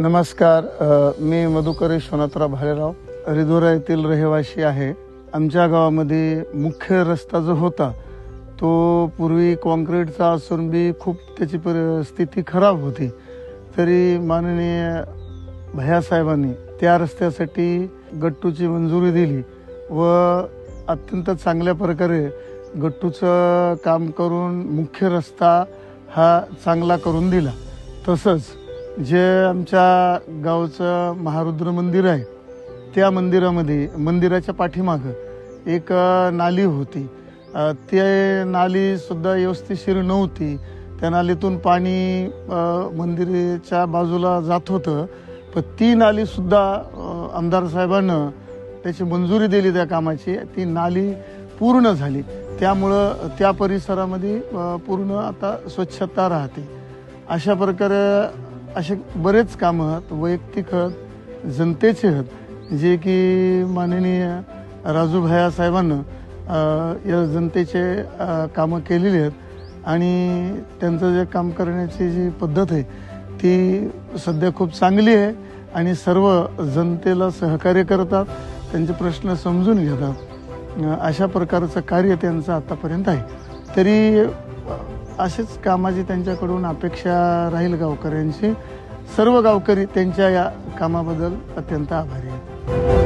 नमस्कार मी मधुकर विश्वनाथराव भालेराव. रिधोरा येथील रहिवासी आहे. आमच्या गावामध्ये मुख्य रस्ता जो होता तो पूर्वी कॉन्क्रीटचा असून बी खूप त्याची परिस्थिती खराब होती. तरी माननीय भैयासाहेबांनी त्या रस्त्यासाठी गट्टूची मंजुरी दिली व अत्यंत चांगल्या प्रकारे गट्टूचं काम करून मुख्य रस्ता हा चांगला करून दिला. तसंच जे आमच्या गावचं महारुद्र मंदिर आहे त्या मंदिरामध्ये मंदिराच्या पाठीमागं एक नाली होती. ते नालीसुद्धा व्यवस्थितशीर नव्हती. त्या नालीतून पाणी मंदिराच्या बाजूला जात होतं. पण ती नालीसुद्धा आमदार साहेबानं त्याची मंजुरी दिली त्या कामाची. ती नाली पूर्ण झाली. त्यामुळं त्या परिसरामध्ये पूर्ण आता स्वच्छता राहते. अशा प्रकारे असे बरेच कामं आहेत वैयक्तिक आहेत जनतेचे आहेत. जे की माननीय राजूभाया साहेबांना या जनतेचे कामं केलेली आहेत. आणि त्यांचं जे काम करण्याची जी पद्धत आहे ती सध्या खूप चांगली आहे आणि सर्व जनतेला सहकार्य करतात त्यांचे प्रश्न समजून घेतात. अशा प्रकारचं कार्य त्यांचं आतापर्यंत आहे. तरी असेच कामाची त्यांच्याकडून अपेक्षा राहील गावकऱ्यांची सर्व गावकरी त्यांच्या या कामाबद्दल अत्यंत आभारी आहेत.